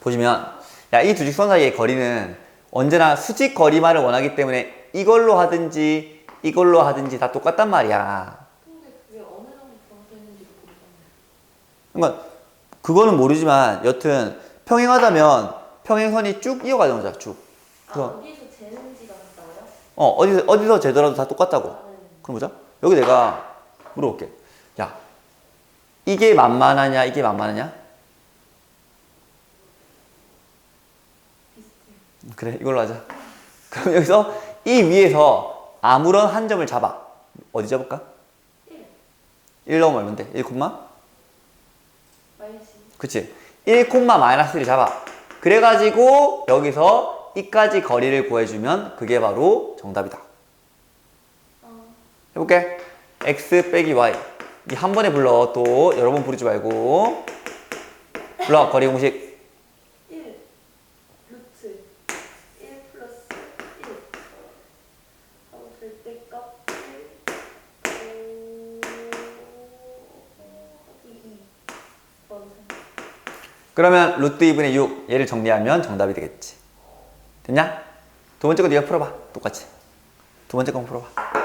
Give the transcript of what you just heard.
보시면 야 이 두 직선 사이의 거리는 언제나 수직 거리만을 원하기 때문에 이걸로 하든지 이걸로 하든지 다 똑같단 말이야. 근데 그게 어느 정도 변수있는지도 모르겠네. 그러니까 그거는 모르지만 여튼 평행하다면 평행선이 쭉 이어가는 거잖아 쭉. 아, 그래서 어디서 재는지가 나와요? 어 어디서 어디서 재더라도 다 똑같다고. 아, 네. 그럼 보자. 여기 내가 물어볼게. 야 이게 만만하냐 이게 만만하냐? 비슷해요. 그래 이걸로 하자. 그럼 여기서 이 위에서 아무런 한 점을 잡아. 어디 잡을까? 1 1 넣으면 얼마인데? 1 콤마? 마이너스 그치? 1 콤마 마이너스 1 잡아. 그래가지고 여기서 이까지 거리를 구해주면 그게 바로 정답이다. 어, 해볼게. x 빼기 y. 이 한 번에 불러. 또 여러 번 부르지 말고. 불러. 거리 공식. 그러면 루트 2분의 6. 얘를 정리하면 정답이 되겠지. 됐냐? 두 번째 거 네가 풀어봐. 똑같이. 두 번째 거 풀어봐.